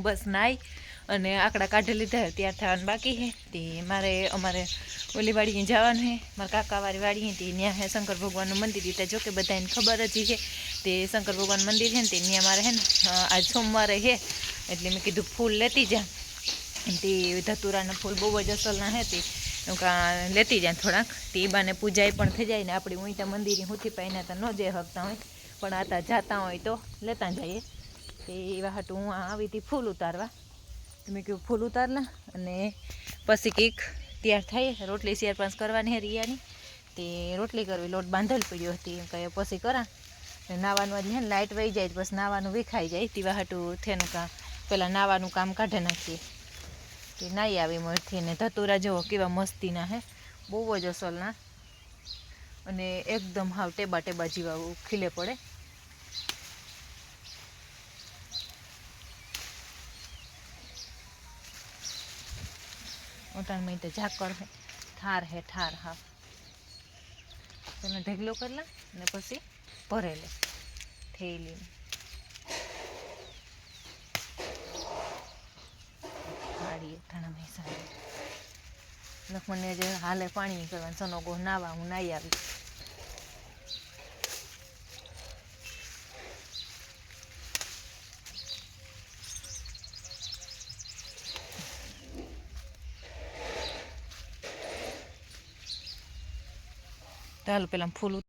હું બસ નાઈ અને આકડા કાઢી લીધા ત્યાં થવાનું બાકી છે તે મારે, અમારે ઓલી જવાનું છે મારા કાકાવાળી વાડીએ. તે ત્યાં હે, શંકર ભગવાનનું મંદિર. ત્યાં જોકે બધાને ખબર જ છે તે શંકર ભગવાન મંદિર છે ને, તે ત્યાં મારે છે ને આજ સોમવારે છે એટલે મેં કીધું ફૂલ લેતી જા. તે ધતુરાના ફૂલ બહુ જ અસલના હે, તે લેતી જાય થોડાક. તે બાને પૂજાય પણ થઈ જાય ને આપણી ઊંચા મંદિરે હુંથી પાઈને તો ન જઈ શકતા હોય. પણ આતા જાતા હોય તો લેતા જઈએ. તે એવા હાટું હું આવી હતી ફૂલ ઉતારવા. તો મેં કહ્યું ફૂલ ઉતારલા અને પછી કંઈક તૈયાર થાય રોટલી શેર પાંચ કરવાની હે રિયાની. તે રોટલી કરવી, લોટ બાંધેલ પડ્યો હતી. એમ કહે, પછી કરા. નાવાનું જ ને લાઇટ વહી જાય બસ નાવાનું વિખાઈ જાય. તેવા હાટું થેનું કામ પહેલાં નાવાનું કામ કાઢી નાખીએ. કે નાહી આવી મળથી ને ધતુરા જુઓ કેવા મસ્તીના હે. બહુ જ અસલના. અને એકદમ હાવ ટેબા ટેબા જેવા ખીલે પડે. ઓટાણમાં તો ઝાકળ હે ઠાર હે ઠાર હા. તેને ઢગલો કરલા ને પછી ભરેલે થેલી ગાડી ઠાણા મહેસાણા લક્ષ્મણને જે હાલે પાણી કરવાનું, સનો ગો નાવા, હું નાઈ આવી. ચાલો પેલા ફૂલ ઉત-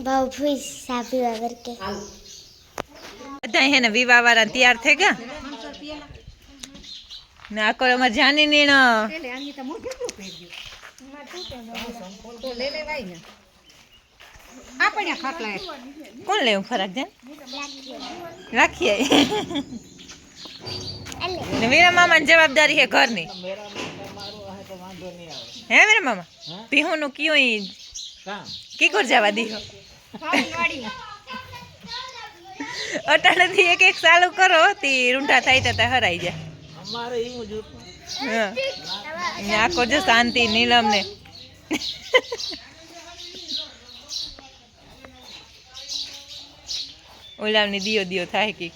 ભાવ ફૂઈ સાપી વગર કે બધા હે ને વિવાહ વાળા તૈયાર થઈ ગયા? ને આ કોઈ અમારે જાની નીણ કોણ લેવું ફરાક જેમ રાખીએ. મીરા મામાની જવાબદારી હે ઘરની. હે વીરા મામા? પીહુનું કયું ઈ કી કોર જવા દીધો અટાણેથી એક એક ચાલુ કરો તે રૂંઢા થાય તો હરાઈ જાય. અમારે એવું જ હતું હા. ને આખો જો શાંતિ નીલમ ને ઓલામની દિયો દિયો થાય કે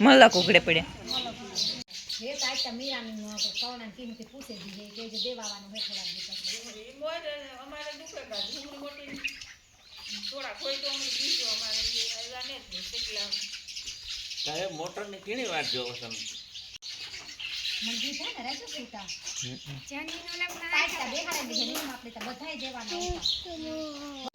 મલક ઉઘડે પડ્યા. તારે મોટરની કેણી વાત જોવો તમે. મંદિર છે ને રાજુ સુતા જેની ઓલા પાટા દેખાડે ને જેની આપણે તો બધાય દેવાના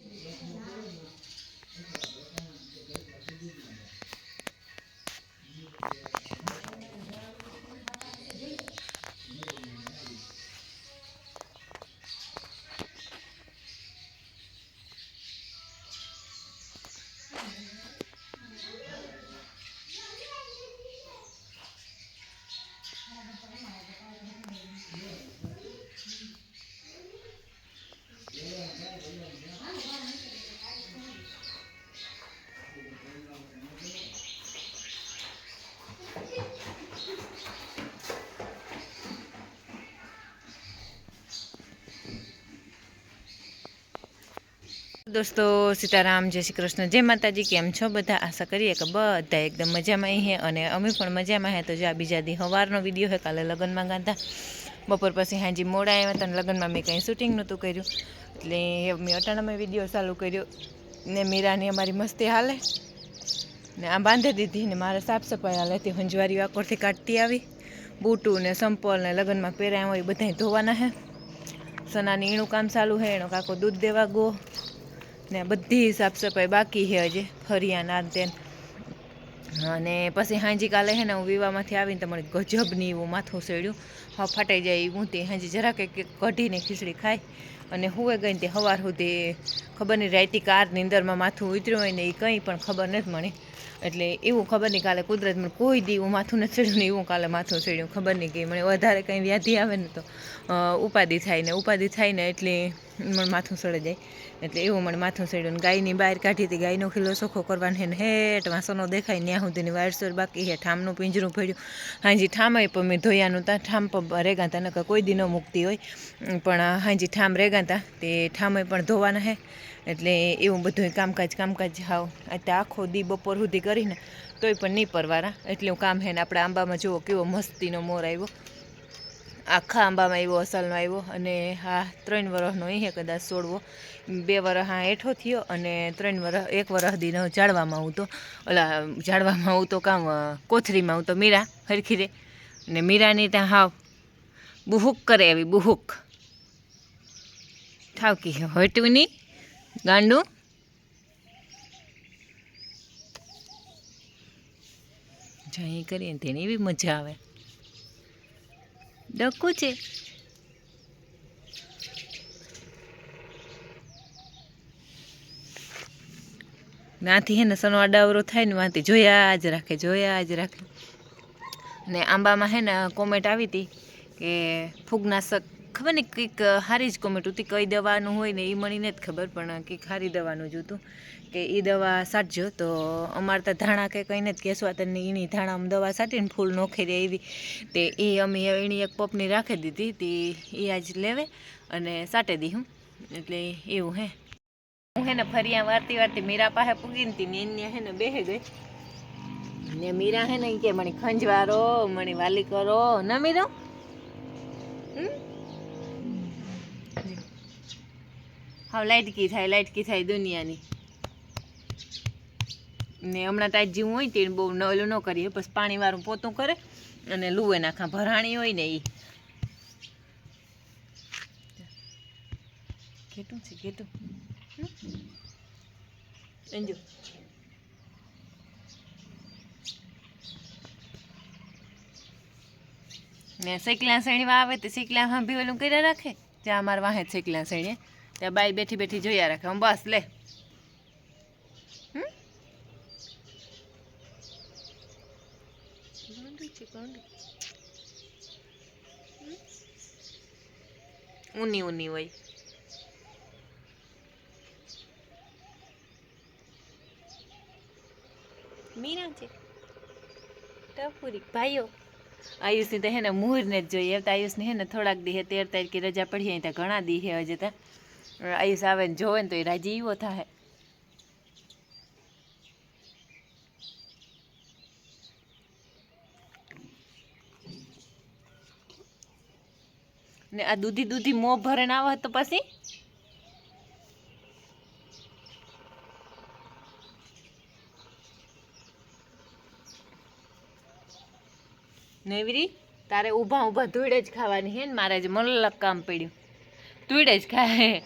દોસ્તો, સીતારામ, જય શ્રી કૃષ્ણ, જય માતાજી, કેમ છો બધા? આશા કરીએ કે બધા એકદમ મજામાં હે અને અમે પણ મજામાં હે. તો જો આ બીજા દી સવારનો વીડિયો હે, કાલે લગ્નમાં ગાતા બપોર પછી હાજી મોડા આવ્યા હતા અને લગ્નમાં મેં કંઈ શૂટિંગ નહોતું કર્યું. એટલે મેં અટાણામાં વીડિયો ચાલુ કર્યો. ને મીરાની અમારી મસ્તી હાલે. ને આ બાંધી દીધી ને મારે સાફ સફાઈ હાલે. તે હંજવારી વાકોરથી કાઢતી આવી. બૂટું ને સંપલ ને લગ્નમાં પહેરાયા હોય, બધાય ધોવાના હે. સનાની એનું કામ ચાલુ હે, એનો કાકો દૂધ દેવા ગો ને બધી સાફ સફાઈ બાકી છે હજી, ફરિયા તેન. અને પછી હાંજી કાલે હે ને હું વિવાહમાંથી આવીને તમારે ગજબની એવું માથું સેડ્યું ફાટાઈ જાય એવું તે હાજી જરાક એક એક કઢીને ખીચડી ખાય અને હુએ ગઈ તે સવાર સુધી ખબર નહીં રાયતી કાર નીંદરમાં માથું ઉતર્યું હોય ને એ કંઈ પણ ખબર નથી મળી. એટલે એવું ખબર નહીં કાલે કુદરત મને કોઈ દી હું માથું નથી ચડ્યું ને એવું કાલે માથું ચડ્યું. ખબર નહીં કે મને વધારે કંઈ વ્યાધિ આવે ને તો ઉપાધિ થાય ને ઉપાધિ થાય ને એટલે મને માથું સડે જાય. એટલે એવું મને માથું સડ્યું ને ગાયની બહાર કાઢી હતી, ગાયનો ખીલો સોખો કરવાનો હે ને હેઠ વાસણો દેખાય ત્યાં સુધીની વારસોર બાકી હે, ઠામનું પિંજરું પડ્યું. હાજી ઠામાય પણ મેં ધોયાનું ત્યાં ઠામ પર રેગા તા નકર કોઈ દિનો મુક્તિ હોય. પણ હાજી ઠામ રેગાતા તે ઠામે પણ ધોવાના હે. એટલે એવું બધું કામકાજ કામકાજ હાવ. તે આખો દી બપોર સુધી કરીને, તોય પણ નહીં પરવારા. એટલે હું કામ હે ને આપણે આંબામાં જુઓ કેવો મસ્તીનો મોર આવ્યો. આખા આંબામાં આવ્યો અસલનો આવ્યો અને હા, ત્રણ વર્ષનો અહીં કદાચ સોડવો બે વર્ષ હા હેઠો થયો અને ત્રણ વર્ષ એક વર્ષ દીનો ઝાડવામાં હું તો ઓલા, ઝાડવામાં હું તો કામ કોથરીમાં હું તો મીરા હરખી રે. ને મીરાની ત્યાં હાવ બુહુક કરે એવી, બુહુક. ઠાવકી હટવી નહીં ગાંડું? જઈ કરીએ તેની એવી મજા આવે. ડકું છે. નાથી હે ને સનો આડાવરો થાય ને વાંથી જોયા જ રાખે, જોયા જ રાખે. ને આંબામાં હે ને કોમેન્ટ આવી હતી કે ફૂગનાશક, ખબર ને કંઈક સારી જ કોમેન્ટ હતી કઈ દવાનું હોય ને એ મળીને જ ખબર, પણ કંઈક સારી દવાનું જ હતું. કે એ દવા સાટજો તો અમારે તો ધાણા કે કંઈ નથી કેસવાતરની એની ધાણામાં દવા સાટીને ફૂલ નોખી એવી. તે એ અમે એની એક પપની રાખી દીધી, તે એ આજ લેવે અને સાટે દી હું. એટલે એવું હે. હું હે ને ફરિયા વારતી વારતી મીરા પાસે પૂગીને હતી ને એને હે ને બેહે ગઈ. ને મીરા હે ને કે મને ખંજવારો મને વાલી કરો. ન મીરો? હાવ લાઇટ કી થાય લાઇટ કી થાય દુનિયાની. ને હમણાં તાજ જીવું હોય તે બહુ ઓલું ન કરીએ, બસ પાણીવાળું પોતું કરે અને લુએ નાખા ભરાણી હોય ને એ કેટલું છે કેટલું અંજુ ને શેકલા શેણીમાં આવે તો શેકલા બી ઓલું કર્યા રાખે? ત્યાં અમારે વાહે શેકલા શેણીએ. ત્યાં બાઈ બેઠી બેઠી જોયા રાખે. હું બસ લે? ઊની ઊની હોય. મીરા છે. ટપુરી ભાઈઓ. આયુષની તો હે ને મુહૂર્તને જ જોઈએ. તો આયુષને હે ને થોડાક દી હે તેર તારીખે રજા પડી ત્યાં ઘણા દી હે હજી ત્યાં આયુષ આવે ને જોવે ને તો એ રાજી એવો થાય. ને આ દૂધી દૂધી મો ભરણ આવે તો પછી? નેવરી, તારે ઊભા ઊભા ધૂળે જ ખાવાની હે ને, મારે જ મલક કામ પડ્યું. ધૂળે જ ખાય.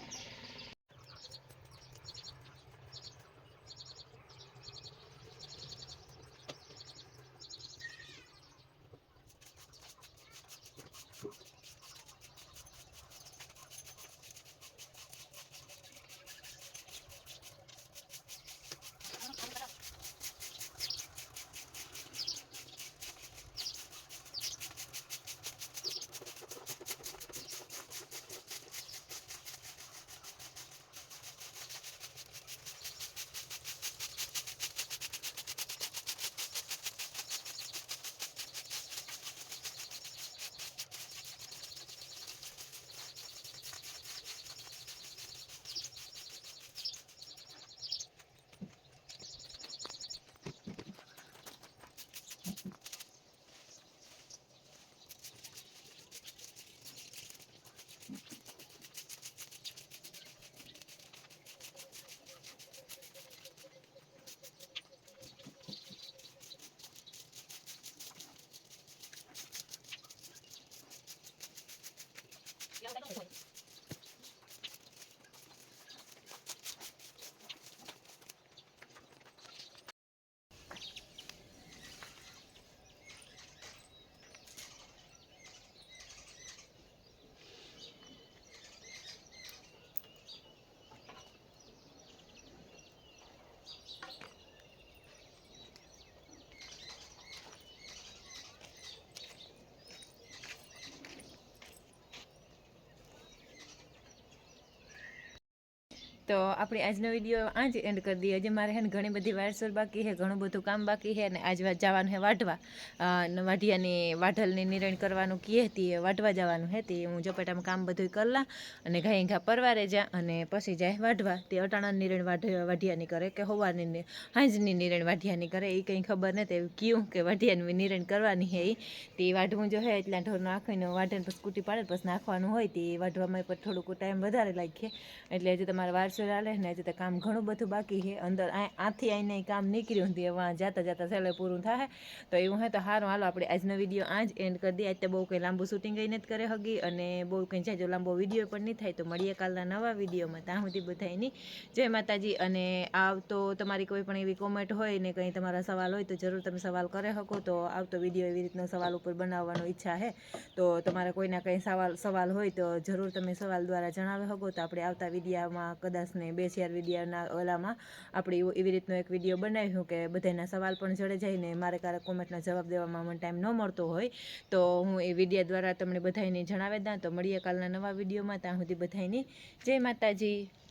તો આપણે આજનો વીડિયો આ જ એન્ડ કરી દઈએ. હજી મારે હે ઘણી બધી વારસોલ બાકી છે, ઘણું બધું કામ બાકી છે અને આજ જવાનું છે વાઢવા વાઢિયાની વાઢલની નિરણ કરવાનું કહે હતી વાઢવા જવાનું તે હું ઝપેટામાં કામ બધું કરલા અને ઘાઈ ઘા પરવારે જા અને પછી જાય વાઢવા. તે અટાણા નિરણ વાઢ, વાઢિયાની કરે કે હોવાની હાંજની નિરણ વાઢિયાની કરે એ કંઈ ખબર નથી. એવું કયું કે વાઢિયાની નિરણ કરવાની છે એ તે વાઢવું જો હે એટલા ઢોર નાખીને વાઢે પછી સ્કૂટી પાડે પછી નાખવાનું હોય તે વાઢવામાં પણ થોડુંક ટાઈમ વધારે લાગે. એટલે હજી તમારે વારસો હાલે ને હજી તો કામ ઘણું બધું બાકી છે. અંદર આથી આઈને કામ નીકળ્યું હતી વાં જાતા જાતા સહેલે પૂરું થાય તો એવું હોય તો સારું હાલો, આપણે આજનો વીડિયો આ જ એન્ડ કરી દઈએ. તો બહુ કંઈ લાંબુ શૂટિંગ કંઈ નથી કરે હગી અને બહુ કંઈ જાજો લાંબો વીડિયો પણ નહીં થાય. તો મળીએ કાલના નવા વિડીયોમાં. ત્યાં સુધી બધાની જય માતાજી. અને આવતો તમારી કોઈ પણ એવી કોમેન્ટ હોય ને કંઈ તમારા સવાલ હોય તો જરૂર તમે સવાલ કરે શકો. તો આવતો વીડિયો એવી રીતનો સવાલ ઉપર બનાવવાનો ઈચ્છા છે. તો તમારા કોઈના કંઈ સવાલ સવાલ હોય તો જરૂર તમે સવાલ દ્વારા જણાવી શકો. તો આપણે આવતા વિડીયામાં કદાચ ને બે ચાર વિડીયાના ઓલામાં આપણે એવો રીતનો એક વીડિયો બનાવ્યું કે બધાના સવાલ પણ જડે જાય ને મારે ક્યારેક કોમેન્ટના જવાબ દેવામાં મને ટાઈમ ન મળતો હોય, તો હું એ વિડીયા દ્વારા તમને બધાને જણાવી દઉં. તો મળીએ કાલના નવા વિડીયોમાં. ત્યાં સુધી બધાની જય માતાજી.